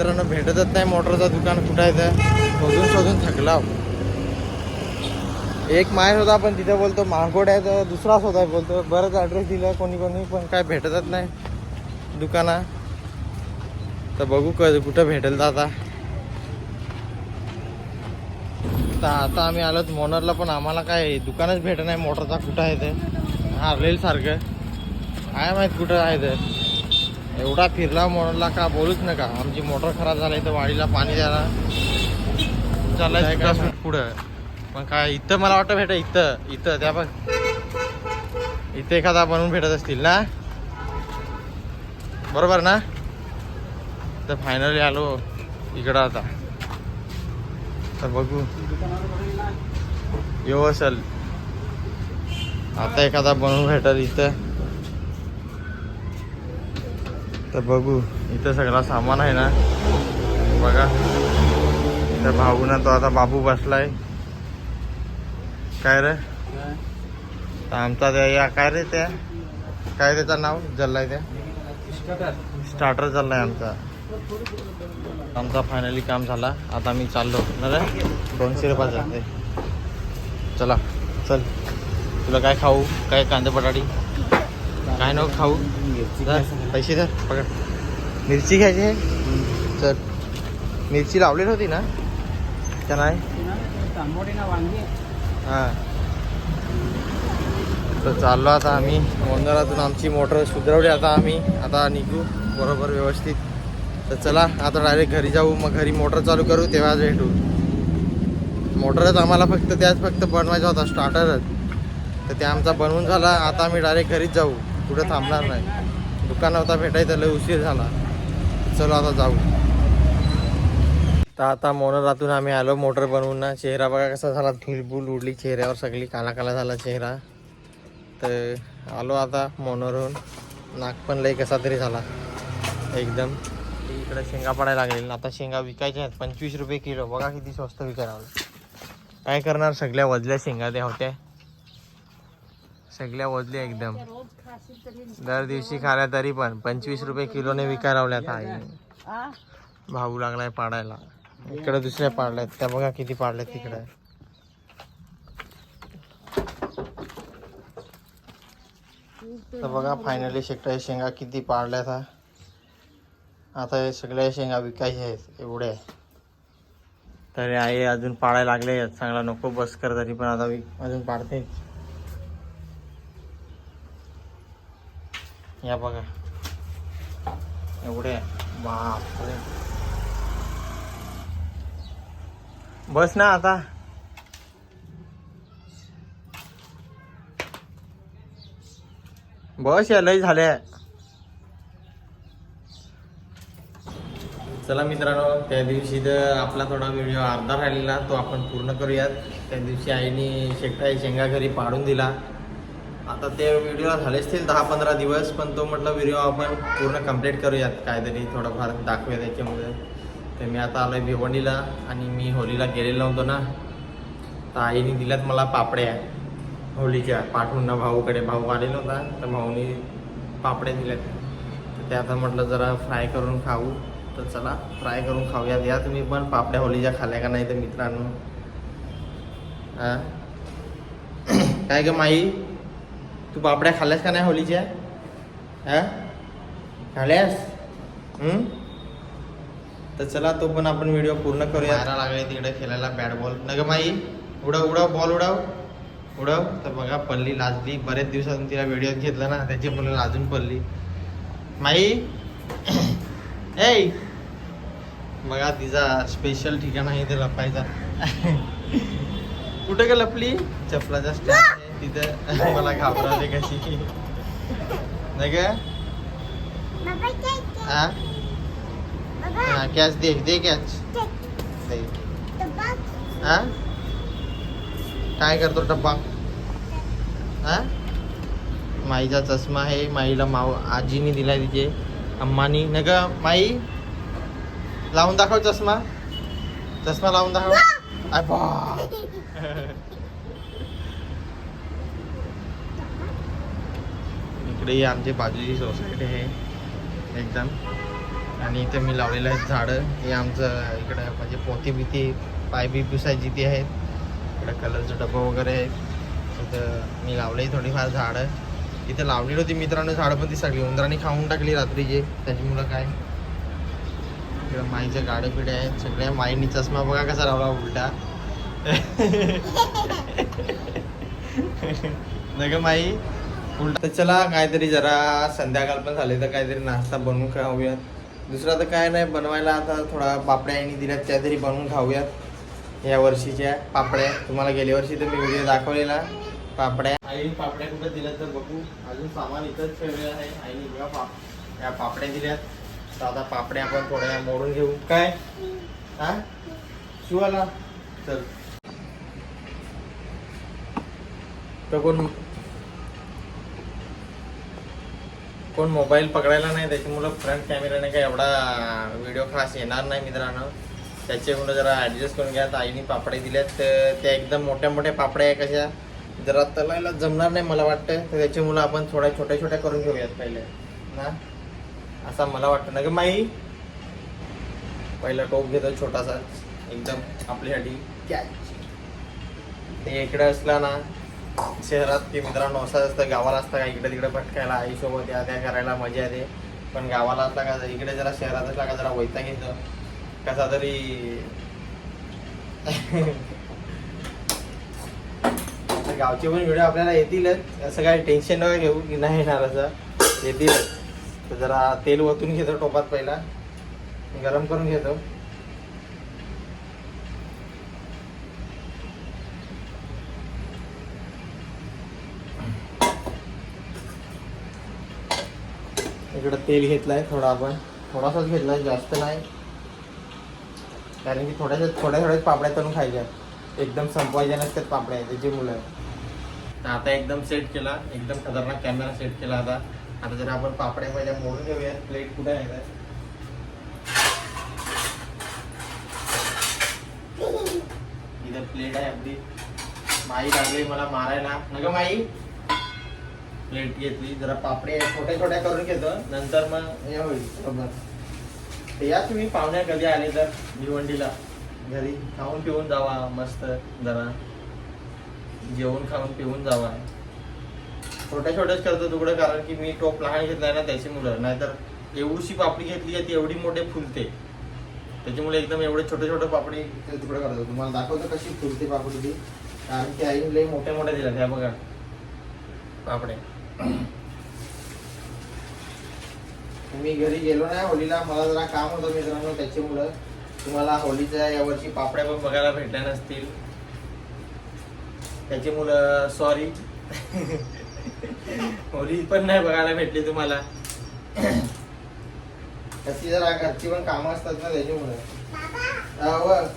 मित्रांनो भेटतच नाही मोटरचं दुकान कुठं आहे तर शोधून शोधून थकला एक माय होता पण तिथे बोलतो मागोड आहे तर दुसराच होता बोलतो. बरंच ॲड्रेस दिला कोणी कोणी पण काय भेटतच नाही दुकाना. तर बघू क कुठं भेटेल तर आता. तर आता आम्ही आलोत मोनरला पण आम्हाला काय दुकानच भेटत नाही मोटरचा कुठं आहे ते? हारलेल सारखं काय माहीत कुठं आहे ते? एवढा फिरला मोनरला का बोलूच नका. आमची मोटर खराब झाली तर वाडीला पाणी द्यायला चाललाय का पुढं. पण काय इथं मला वाटतं भेट इथं इथं त्या पण इथं एखादा बनवून भेटत असतील ना? बरोबर ना? तर फायनली आलो इकडं आता. तर बघू. येऊ असेल. आता एखादा बनवून भेटल इथं. तर बघू. इथं सगळा सामान आहे ना. बघा. तर भाऊ ना तो आता बाबू बसलाय. काय रे? आमचा त्या या काय रे त्या? काय त्याचं नाव? जल्लाय त्या? स्टार्टर चाललाय आमचा. आमचा फायनली काम झाला. आता मी चाललो. ना रे? दोनशे रुपयाचा ते चला. चल. तुला काय खाऊ? काय कांदे बटाटी? काय नको खाऊ? पैसे धर पकड. मिरची घ्यायची आहे? चल. मिरची लावलेली होती ना? का नाही? हां. तर चाललो आता आम्ही. मोंदरातून आमची मोटर सुधरवली आता आम्ही. आता निघू. बरोबर व्यवस्थित. तर चला आता डायरेक्ट घरी जाऊ. मग घरी मोटर चालू करू तेव्हाच भेटू मोटरच आम्हाला फक्त त्याच फक्त बनवायचा होता स्टार्टरच तर ते आमचा बनवून झाला. आता आम्ही डायरेक्ट घरीच जाऊ. कुठं थांबणार नाही. दुकानावर होता भेटायचं लय उशीर झाला. चलो आता जाऊ. तर आता मोनरातून आम्ही आलो मोटर बनवून. ना चेहरा बघा कसा झाला धुलबुल उडली चेहऱ्यावर सगळी काला काला झाला चेहरा. तर आलो आता मोनरहून नाक पण लई कसा तरी झाला. एकदम. इकडे शेंगा पडायला लागलेल्या आता शेंगा विकायच्या आहेत. पंचवीस रुपये किलो. बघा किती स्वस्त विकायला काय करणार? सगळ्या वजल्या शेंगा त्या होत्या. सगळ्या वजल्या एकदम. दर दिवशी खाल्या तरी पण. पंचवीस रुपये किलोने विकायला लावल्यात आई. भाऊ लागलाय पाडायला. इकडे दुसऱ्या पाडल्यात त्या बघा किती पाडल्यात तिकडे. तर बघा फायनली शेकटा शेंगा किती पाडल्यात आता हे सगळ्या शेंगा विकायच्या आहेत एवढ्या. तरी आई अजून पाडायला लागले चांगला नको बस कर तरी पण. आता विक अजून पाडते. या बघा. एवढे. बापरे. बस ना आता. बस या लय झाल्या चला मित्रांनो त्या दिवशी तर आपला थोडा व्हिडिओ अर्धा राहिलेला तो आपण पूर्ण करूयात. त्या दिवशी आईने शेकटाई शेंगा घरी पाडून दिला. आता ते व्हिडिओ झाले असतील दहा पंधरा दिवस पण तो म्हटलं व्हिडिओ आपण पूर्ण कंप्लीट करूयात काहीतरी थोडंफार दाखवूया त्याच्यामध्ये. तर मी आता आलो आहे भिवंडीला आणि मी होलीला गेलेलो नव्हतो ना. तर आईने दिल्यात मला पापड्या. होलीच्या पाठवून ना भाऊकडे भाऊ आलेला होता तर भाऊनी पापड्या दिल्यात. तर ते आता म्हटलं जरा फ्राय करून खाऊ. तर चला फ्राय करून खाऊयात. या तुम्ही पण पापड्या होलीच्या खाल्ल्या का नाही तर मित्रांनो. हां काय ग माई? तू पापड्या खाल्ल्यास का नाही होलीच्या हा? खाल्यास तर चला तो पण आपण व्हिडिओ पूर्ण करूया. लागले तिकडे खेळायला बॅट बॉल न माई उडव उडव बॉल उडव. उडव. तर बघा पल्ली लाजली. बरेच दिवसातून तिला व्हिडिओ घेतला ना त्याची मुलं लाजून पडली. माई ए बघा तिचा स्पेशल ठिकाण आहे ते लपायचा. कुठं का लपली? चपलाचा स्टँड तिथं मला घाबरवते कशी? नाही का? हा कॅच दे दे कॅच. दे. हा काय करतो डब्बा? हा माईचा चष्मा आहे माईला माव आजीने दिलाय तिचे अम्मानी. न का माई? लावून दाखव चष्मा. चष्मा लावून दाखव. आय बा इकडे ही आमची बाजूची सोसायटी आहे. एकदम. आणि इथे मी लावलेलं आहे झाडं. हे आमचं इकडं म्हणजे पोती बिती पाय बी पुसायची ती आहेत. इकडं कलरचं डबं वगैरे आहेत. तिथं मी लावले थोडीफार झाडं. इथे लावलेली होती मित्रांनो झाडं पण ती सगळी उंदराने खाऊन टाकली रात्रीचे. त्याची मुलं काय? इकडं माईचं गाड्या पिढे आहेत. सगळ्या माईनी चष्मा बघा कसा लावला उलटा. नग माई. उलटा. तर चला काहीतरी जरा संध्याकाळ पण झाले तर काहीतरी नाश्ता बनवून खाऊयात. दुसरा तर काय नाही बनवायला आता थोडा पापड्या आईने दिल्यात त्या तरी बनवून खाऊयात. या वर्षीच्या पापड्या. तुम्हाला गेल्या वर्षी तर मी व्हिडिओ दाखवलेला पापड्या. आई पापड्या कुठं दिल्या तर बघू. अजून सामान इथंच ठेवलेलं आहे. आईने बघा पाप या पापड्या दिल्यात. तर आता पापड्या आपण थोड्या मोडून घेऊ. काय? हा? शिवाला. चल. तर कोण कोण मोबाईल पकडायला नाही त्याच्यामुळं फ्रंट कॅमेराने काही एवढा व्हिडिओ खास येणार नाही मित्रांनो. त्याच्यामुळं जरा ॲडजस्ट करून घ्या. तर आईने पापड्या दिल्यात तर त्या एकदम मोठ्या मोठ्या पापड्या आहे कशा जरा तलायला जमणार नाही मला वाटतं. तर त्याच्यामुळं आपण थोड्या छोट्या छोट्या करून घेऊयात पहिले. ना असा मला वाटतं. ना ग माई पहिला टोप घेतो छोटासा एकदम आपल्यासाठी कॅच ते इकडे असला ना शहरात की मित्रांनो असं असतं गावाला असतं का इकडे तिकडे भटकायला आईसोबत या त्या करायला मजा येते. पण गावाला असला का इकडे जरा शहरात असला का जरा वैताग येतं. कसा तरी गावचे पण व्हिडिओ आपल्याला येतीलच. असं काही टेन्शन नका घेऊ की नाही येणार असं. येतीलच. तर जरा तेल ओतून घेतो टोपात पहिला. गरम करून घेतो. इकडं तेल घेतलंय थोडा आपण. थोडासाच घेतलाय जास्त नाही. कारण की थोड्याशा थोड्या थोड्याच पापड्या तळून खायच्या. एकदम संपवायच्या नसतात पापड्या त्याची मुलं आता एकदम सेट केला एकदम खतरनाक कॅमेरा सेट केला आता. आता जर आपण पापड्या पहिल्या मोडून घेऊया प्लेट कुठे आहे इथं प्लेट आहे आपली माई लागली मला मारायला. नग माई? प्लेट घेतली जरा पापडे छोट्या छोट्या करून घेतो. नंतर मग हे होईल. बरोबर या तुम्ही पाहुण्या कधी आले तर भिवंडीला? घरी खाऊन पिऊन जावा मस्त जरा. जेवण खाऊन पिऊन जावा. छोट्या छोट्याच करतो तुकडं कारण की मी टोप लहान घेतलाय ना त्याची मुलं. नाहीतर एवढीशी पापडी घेतली आहे ती एवढी मोठे फुलते. त्याच्यामुळे एकदम एवढे छोटे छोटे पापडी ते तुकडं करतो. तुम्हाला दाखवतो कशी फुलते पापडी ती. कारण की आई लई मोठ्या मोठ्या दिल्या त्या बघा. पापड्या. मी घरी गेलो नाही होलीला मला जरा काम होतं मित्रांनो त्याच्यामुळं तुम्हाला होलीच्या यावर्षी पापड्या पण बघायला भेटल्या नसतील. त्याच्यामुळं सॉरी होली पण नाही बघायला भेटली तुम्हाला. त्याची जरा घरची पण कामं असतात ना त्याच्यामुळे. हा, बस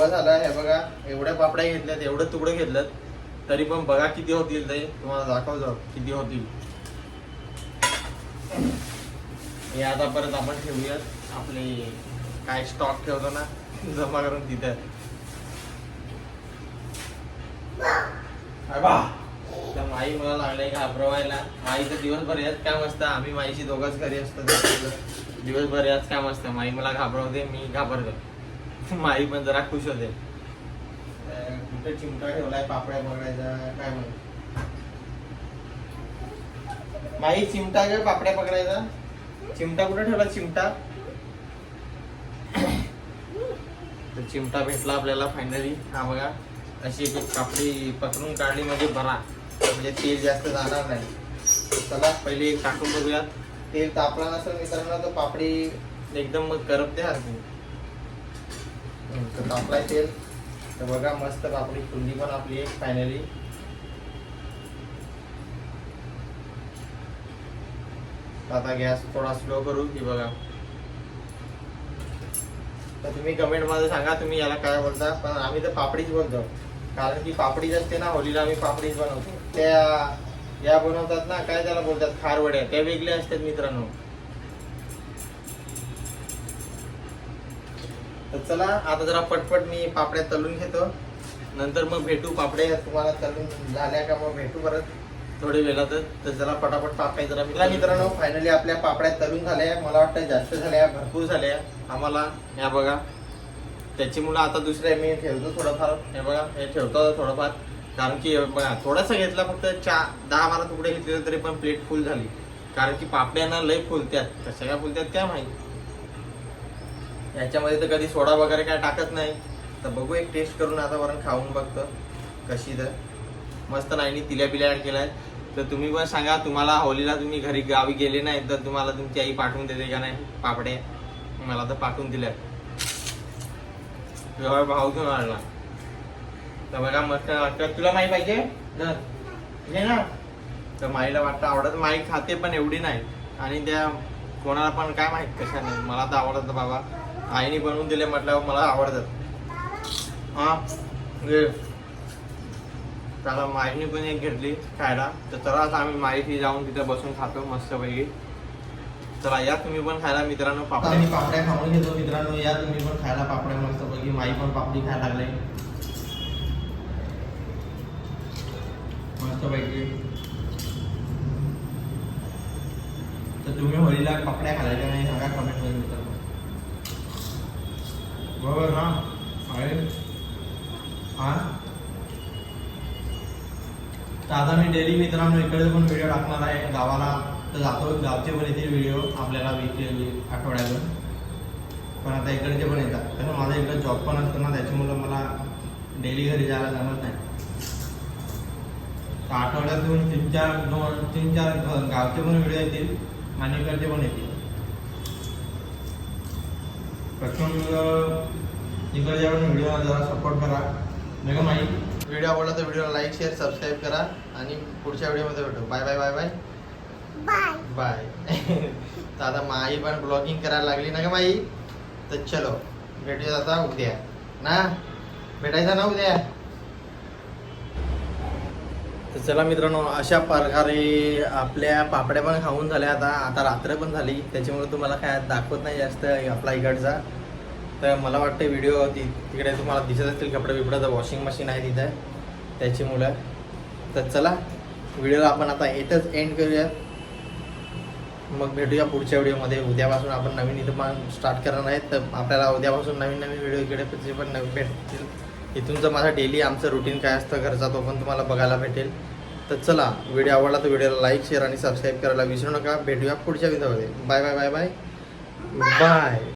झालं हे बघा एवढ्या पापड्या घेतल्यात एवढं तुकडं घेतलं तरी पण बघा किती होतील ते. तुम्हाला दाखवतो किती होतील. हे आता परत आपण ठेवूयात. आपले काय स्टॉक ठेवतो ना जमा करून तिथे. अरे बा त्या माई मला लागले घाबरवायला. माईचं दिवसभर याच काम असतं. आम्ही माईशी दोघंच घरी असतो. दिवसभर याच काम असतं. माई मला घाबरवते मी घाबरतो. माई पण जरा खुश होते. कुठे चिमटा ठेवलाय पापड्या पकडायचा काय म्हणत माई चिमटा घे पापड्या पकडायचा. चिमटा कुठे ठेवला चिमटा? तर चिमटा भेटला आपल्याला फायनली हा बघा अशी एक एक पापडी पकडून काढली म्हणजे बरा. म्हणजे तेल जास्त जाणार नाही. चला पहिले टाकून बघूयात तेल तापला नसेल मित्रांनो तर पापडी एकदम मग करपते हरते तर तापलाय तेल. तर बघा मस्त पापडी कुंडी पण आपली एक फायनली आता गॅस थोडा स्लो करू की बघा. तर तुम्ही कमेंटमध्ये सांगा तुम्ही याला काय बोलता? पण आम्ही तर पापडीच बोलतो. कारण की पापडीच असते ना होलीला आम्ही पापडीच बनवतो. त्या या बनवतात ना काय त्याला बोलतात? खारवड्या. त्या वेगळ्या असतात मित्रांनो. तर चला आता जरा पटपट मी पापड्या तळून घेतो. नंतर मग भेटू पापड्या तुम्हाला तळून झाल्या का मग भेटू परत. थोडे वेळातच तर चला पटापट पापड्या जरा मित्रा मित्रांनो फायनली आपल्या पापड्या तळून झाल्या. मला वाटतं जास्त झाल्या भरपूर झाल्या. आम्हाला ह्या बघा. त्याची मुलं आता दुसऱ्या मी ठेवतो थोडंफार. हे बघा हे ठेवतो थोडंफार. कारण की बघा थोडासा घेतला फक्त चा दहा बारा तुकडे घेतले तरी पण प्लेट फुल झाली. कारण की पापड्यांना लय फुलत्यात. कशा काय फुलत्यात काय माहिती. याच्यामध्ये तर कधी सोडा वगैरे काय टाकत नाही. तर बघू एक टेस्ट करून आता वरण खाऊन बघतो कशी तर. मस्त नाही तिल्या बिल्या ऍड आहे तर तुम्ही पण सांगा तुम्हाला होलीला तुम्ही घरी गावी गेले नाही तर तुम्हाला तुमची आई पाठवून देते का नाही? पापडे मला तर पाठवून दिल्या जवळ भाऊ घेऊन आणला तर बघा मस्त वाटतं. तुला माही पाहिजे? धर. घे ना. तर माईला वाटतं आवडत. माई खाते पण एवढी नाही. आणि त्या कोणाला पण काय माहीत कशा नाही मला तर आवडत बाबा. आईने बनवून दिले म्हटल्यावर मला आवडतात. हा चला माईने पण एक घेतली खायला. तर चला आता आम्ही माईशी जाऊन तिथे बसून खातो मस्तपैकी. चला या तुम्ही पण खायला मित्रांनो पापड्या. पापड्या खाऊन घेतो मित्रांनो. या तुम्ही पण खायला पापड्या मस्तपैकी. माई पण पापडी खायला लागले. मस्तपैकी. तर तुम्ही होळीला पापड्या खाल्ल्या नाही सांगा कमेंटमध्ये मित्रांनो. बरोबर ना आहे हा. तर आता मी डेली मित्रांनो इकडे पण व्हिडिओ टाकणार आहे गावाला. तर जातो गावचे पण येतील व्हिडिओ आपल्याला विकली म्हणजे आठवड्यातून. पण आता इकडचे पण येतात. कारण माझा इकडे जॉब पण असतो ना त्याच्यामुळं मला डेली घरी जायला जमत नाही. तर आठवड्यातून तीन चार दोन तीन चार गावचे पण व्हिडिओ येतील आणि इकडचे पण येतील. त्याच्यामुळं इकडच्या पण व्हिडिओला जरा सपोर्ट करा. नाही का माई व्हिडिओ आवडला तर व्हिडिओला लाईक शेअर सबस्क्राईब करा आणि पुढच्या व्हिडिओमध्ये भेटू. Bye bye bye bye bye bye तर आता माई पण ब्लॉगिंग करायला लागली ना का माई? तर चलो भेटूया आता उद्या. ना? भेटायचं ना उद्या? तर चला मित्रांनो अशा प्रकारे आपल्या पापड्या पण खाऊन झाल्या आता. आता रात्र पण झाली. त्याच्यामुळे तुम्हाला काय दाखवत नाही जास्त आपला इकडचा तर मला वाटतं व्हिडिओ ती तिकडे तुम्हाला दिसत असतील कपडे बिपड्याचं वॉशिंग मशीन आहे तिथं. त्याच्यामुळं. तर चला व्हिडिओला आपण आता येतच एंड करूयात. मग भेटूया पुढच्या व्हिडिओमध्ये उद्यापासून आपण नवीन इथं पण स्टार्ट करणार आहेत. तर आपल्याला उद्यापासून नवीन नवीन व्हिडिओ इकडे पण पण नवीन भेटतील. इथूनचं माझा डेली आमचं रुटीन काय असतं घरचा तो पण तुम्हाला बघायला भेटेल. तर चला व्हिडिओ आवडला तर व्हिडिओला लाईक शेअर आणि सबस्क्राईब करायला विसरू नका. भेटूया पुढच्या व्हिडिओमध्ये bye bye bye bye bye